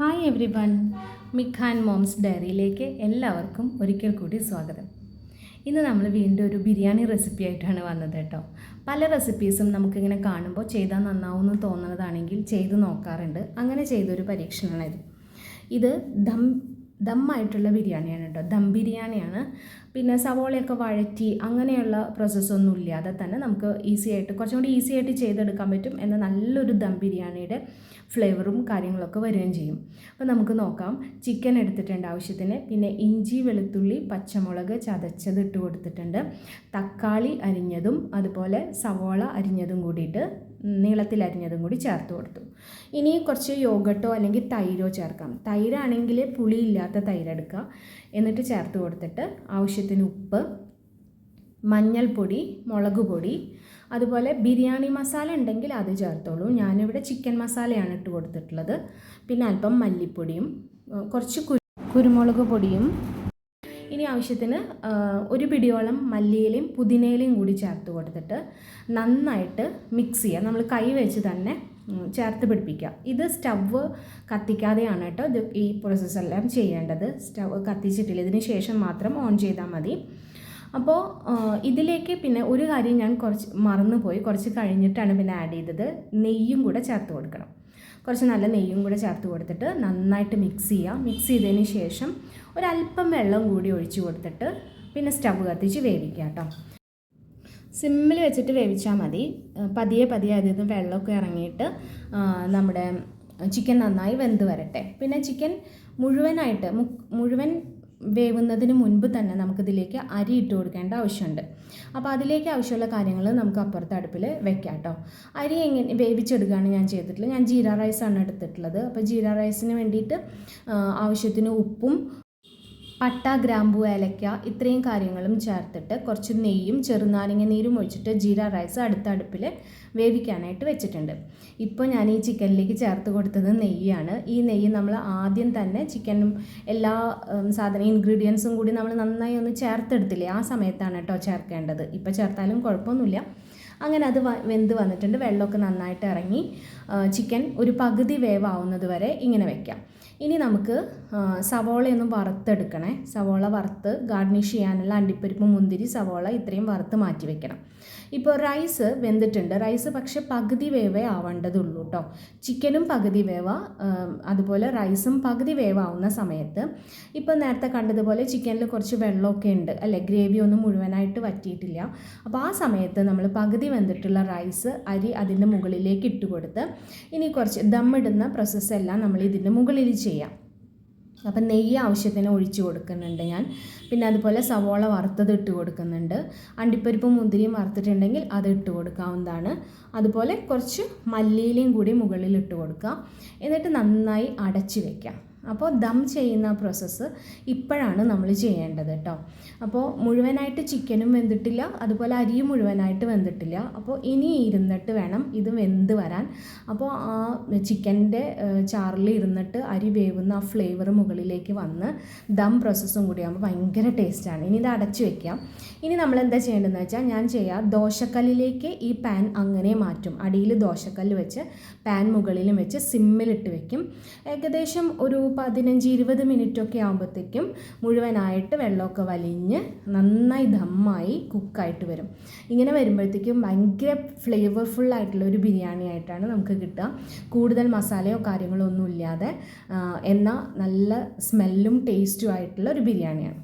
Hi everyone മിഖാൻ moms ഡയറിയിലേക്ക് എല്ലാവർക്കും ഒരിക്കൽ കൂടി സ്വാഗതം. ഇന്ന് നമ്മൾ വീണ്ടും ഒരു ബിരിയാണി റെസിപ്പി ആയിട്ടാണ് വന്നത് കേട്ടോ. പല റെസിപ്പീസും നമുക്കിങ്ങനെ കാണുമ്പോൾ ചെയ്താൽ നന്നാവുമെന്ന് തോന്നുന്നതാണെങ്കിൽ ചെയ്ത് നോക്കാറുണ്ട്. അങ്ങനെ ചെയ്തൊരു പരീക്ഷണമാണിത്. ഇത് ദം ദമ്മായിട്ടുള്ള ബിരിയാണിയാണ് കേട്ടോ. ദം ബിരിയാണിയാണ്. പിന്നെ സവോളയൊക്കെ വഴറ്റി അങ്ങനെയുള്ള പ്രോസസ്സൊന്നും ഇല്ലാതെ തന്നെ നമുക്ക് ഈസി ആയിട്ട് കുറച്ചും കൂടി ഈസി ആയിട്ട് ചെയ്തെടുക്കാൻ പറ്റും എന്ന നല്ലൊരു ദം ബിരിയാണിയുടെ ഫ്ലേവറും കാര്യങ്ങളൊക്കെ വരികയും ചെയ്യും. അപ്പോൾ നമുക്ക് നോക്കാം. ചിക്കൻ എടുത്തിട്ടുണ്ട് ആവശ്യത്തിന്. പിന്നെ ഇഞ്ചി വെളുത്തുള്ളി പച്ചമുളക് ചതച്ചത് ഇട്ട് കൊടുത്തിട്ടുണ്ട്. തക്കാളി അരിഞ്ഞതും അതുപോലെ സവോള അരിഞ്ഞതും കൂടിയിട്ട് നീളത്തിൽ അരിഞ്ഞതും കൂടി ചേർത്ത് കൊടുത്തു. ഇനി കുറച്ച് യോഗട്ടോ അല്ലെങ്കിൽ തൈരോ ചേർക്കാം. തൈരാണെങ്കിൽ പുളിയില്ലാത്ത തൈരെടുക്കുക. എന്നിട്ട് ചേർത്ത് കൊടുത്തിട്ട് ആവശ്യത്തിന് ഉപ്പ് മഞ്ഞൾപ്പൊടി മുളക് പൊടി അതുപോലെ ബിരിയാണി മസാല ഉണ്ടെങ്കിൽ അത് ചേർത്തോളൂ. ഞാനിവിടെ ചിക്കൻ മസാലയാണ് ഇട്ട് കൊടുത്തിട്ടുള്ളത്. പിന്നെ അല്പം മല്ലിപ്പൊടിയും കുറച്ച് കുരുമുളക് പൊടിയും ഇനി ആവശ്യത്തിന് ഒരു പിടിയോളം മല്ലിയിലയും പുതിനയിലയും കൂടി ചേർത്ത് കൊടുത്തിട്ട് നന്നായിട്ട് മിക്സ് ചെയ്യുക. നമ്മൾ കൈ വെച്ച് തന്നെ ചേർത്ത് പിടിപ്പിക്കുക. ഇത് സ്റ്റവ് കത്തിക്കാതെയാണ് കേട്ടോ ഇത് ഈ പ്രോസസ്സെല്ലാം ചെയ്യേണ്ടത്. സ്റ്റവ് കത്തിച്ചിട്ടില്ല. ഇതിന് ശേഷം മാത്രം ഓൺ ചെയ്താൽ മതി. അപ്പോൾ ഇതിലേക്ക് പിന്നെ ഒരു കാര്യം ഞാൻ കുറച്ച് മറന്നുപോയി. കുറച്ച് കഴിഞ്ഞിട്ടാണ് പിന്നെ ആഡ് ചെയ്തത്. നെയ്യും കൂടെ ചേർത്ത് കൊടുക്കണം. കുറച്ച് നല്ല നെയ്യും കൂടെ ചേർത്ത് കൊടുത്തിട്ട് നന്നായിട്ട് മിക്സ് ചെയ്യുക മിക്സ് ചെയ്തതിന് ശേഷം ഒരല്പം വെള്ളം കൂടി ഒഴിച്ച് കൊടുത്തിട്ട് പിന്നെ സ്റ്റവ് കത്തിച്ച് വേവിക്കുക കേട്ടോ. സിമ്മിൽ വെച്ചിട്ട് വേവിച്ചാൽ മതി. പതിയെ പതിയെ അതിൽ നിന്ന് വെള്ളമൊക്കെ ഇറങ്ങിയിട്ട് നമ്മുടെ ചിക്കൻ നന്നായി വെന്ത് വരട്ടെ. പിന്നെ ചിക്കൻ മുഴുവനായിട്ട് മുഴുവൻ വേവുന്നതിന് മുൻപ് തന്നെ നമുക്കിതിലേക്ക് അരി ഇട്ട് കൊടുക്കേണ്ട ആവശ്യമുണ്ട്. അപ്പോൾ അതിലേക്ക് ആവശ്യമുള്ള കാര്യങ്ങൾ നമുക്ക് അപ്പുറത്തെ അടുപ്പിൽ വെക്കാം കേട്ടോ. അരി എങ്ങനെ വേവിച്ചെടുക്കുകയാണ് ഞാൻ ചെയ്തിട്ടുള്ളത്. ഞാൻ ജീര റൈസാണ് എടുത്തിട്ടുള്ളത്. അപ്പോൾ ജീര റൈസിന് വേണ്ടിയിട്ട് ആവശ്യത്തിന് ഉപ്പും പട്ട ഗ്രാമ്പു ഏലക്ക ഇത്രയും കാര്യങ്ങളും ചേർത്തിട്ട് കുറച്ച് നെയ്യും ചെറുനാരങ്ങ നീരും ഒഴിച്ചിട്ട് ജീര റൈസ് അടുത്ത അടുപ്പിൽ വേവിക്കാനായിട്ട് വെച്ചിട്ടുണ്ട്. ഇപ്പോൾ ഞാൻ ഈ ചിക്കനിലേക്ക് ചേർത്ത് കൊടുത്തത് നെയ്യാണ്. ഈ നെയ്യ് നമ്മൾ ആദ്യം തന്നെ ചിക്കനും എല്ലാ സാധന ഇൻഗ്രീഡിയൻസും കൂടി നമ്മൾ നന്നായി ഒന്ന് ചേർത്തെടുത്തില്ലേ ആ സമയത്താണ് കേട്ടോ ചേർക്കേണ്ടത്. ഇപ്പോൾ ചേർത്താലും കുഴപ്പമൊന്നുമില്ല. അങ്ങനെ അത് വെന്ത് വന്നിട്ടുണ്ട്. വെള്ളമൊക്കെ നന്നായിട്ട് ഇറങ്ങി ചിക്കൻ ഒരു പകുതി വേവാവുന്നത് വരെ ഇങ്ങനെ വെക്കാം. ഇനി നമുക്ക് സവോളയൊന്നും വറുത്തെടുക്കണേ. സവോള വറുത്ത് ഗാർണിഷ് ചെയ്യാനുള്ള അണ്ടിപ്പരിപ്പ് മുന്തിരി സവോള ഇത്രയും വറുത്ത് മാറ്റി വെക്കണം. ഇപ്പോൾ റൈസ് വെന്തിട്ടുണ്ട്. റൈസ് പക്ഷേ പകുതി വേവേ ആവേണ്ടതുള്ളൂ കേട്ടോ ചിക്കനും പകുതി വേവ അതുപോലെ റൈസും പകുതി വേവാവുന്ന സമയത്ത് ഇപ്പോൾ നേരത്തെ കണ്ടതുപോലെ ചിക്കനിൽ കുറച്ച് വെള്ളമൊക്കെ ഉണ്ട്. അല്ലേ? ഗ്രേവി ഒന്നും മുഴുവനായിട്ട് വറ്റിയിട്ടില്ല. അപ്പോൾ ആ സമയത്ത് നമ്മൾ പകുതി വെന്തിട്ടുള്ള റൈസ് അരി അതിന്റെ മുകളിലേക്ക് ഇട്ട് കൊടുത്ത് ഇനി കുറച്ച് ദമ്മിടുന്ന പ്രോസസ്സെല്ലാം നമ്മൾ ഇതിന്റെ മുകളിൽ ചെയ്യാം അപ്പം നെയ്യ് ആവശ്യത്തിന് ഒഴിച്ച് കൊടുക്കുന്നുണ്ട് ഞാൻ. പിന്നെ അതുപോലെ സവോള വറുത്തത് ഇട്ട് കൊടുക്കുന്നുണ്ട്. അണ്ടിപ്പരിപ്പും മുന്തിരിയും വറുത്തിട്ടുണ്ടെങ്കിൽ അത് ഇട്ട് കൊടുക്കാവുന്നതാണ്. അതുപോലെ കുറച്ച് മല്ലിയിലയും കൂടി മുകളിൽ ഇട്ട് കൊടുക്കുക എന്നിട്ട് നന്നായി അടച്ച് വയ്ക്കാം അപ്പോൾ ദം ചെയ്യുന്ന പ്രോസസ്സ് ഇപ്പോഴാണ് നമ്മൾ ചെയ്യേണ്ടത് കേട്ടോ അപ്പോൾ മുഴുവനായിട്ട് ചിക്കനും വെന്തിട്ടില്ല അതുപോലെ അരിയും മുഴുവനായിട്ട് വെന്തിട്ടില്ല. അപ്പോൾ ഇനി ഇരുന്നിട്ട് വേണം ഇത് വെന്ത് വരാൻ. അപ്പോൾ ആ ചിക്കന്റെ ചാറിൽ ഇരുന്നിട്ട് അരി വേവുന്ന ആ ഫ്ലേവർ മുകളിലേക്ക് വന്ന് ദം പ്രോസസ്സും കൂടി ആകുമ്പോൾ ഭയങ്കര ടേസ്റ്റാണ് ഇനി ഇത് അടച്ചു വെക്കാം. ഇനി നമ്മൾ എന്താ ചെയ്യേണ്ടതെന്ന് വെച്ചാൽ ഞാൻ ചെയ്യാം ദോശക്കല്ലിലേക്ക് ഈ പാൻ അങ്ങനെ മാറ്റും. അടിയിൽ ദോശക്കല്ല് വെച്ച് പാൻ മുകളിലും വെച്ച് സിമ്മിലിട്ട് വെക്കും. ഏകദേശം ഒരു പതിനഞ്ച് ഇരുപത് മിനിറ്റൊക്കെ ആകുമ്പോഴത്തേക്കും മുഴുവനായിട്ട് വെള്ളമൊക്കെ വലിഞ്ഞ് നന്നായി ദമ്മായി കുക്കായിട്ട് വരും. ഇങ്ങനെ വരുമ്പോഴത്തേക്കും ഭയങ്കര ഫ്ലേവർഫുൾ ആയിട്ടുള്ള ഒരു ബിരിയാണി ആയിട്ടാണ് നമുക്ക് കിട്ടുക. കൂടുതൽ മസാലയോ കാര്യങ്ങളോ ഒന്നും ഇല്ലാതെ എന്നാൽ നല്ല സ്മെല്ലും ടേസ്റ്റും ആയിട്ടുള്ള ഒരു ബിരിയാണിയാണ്.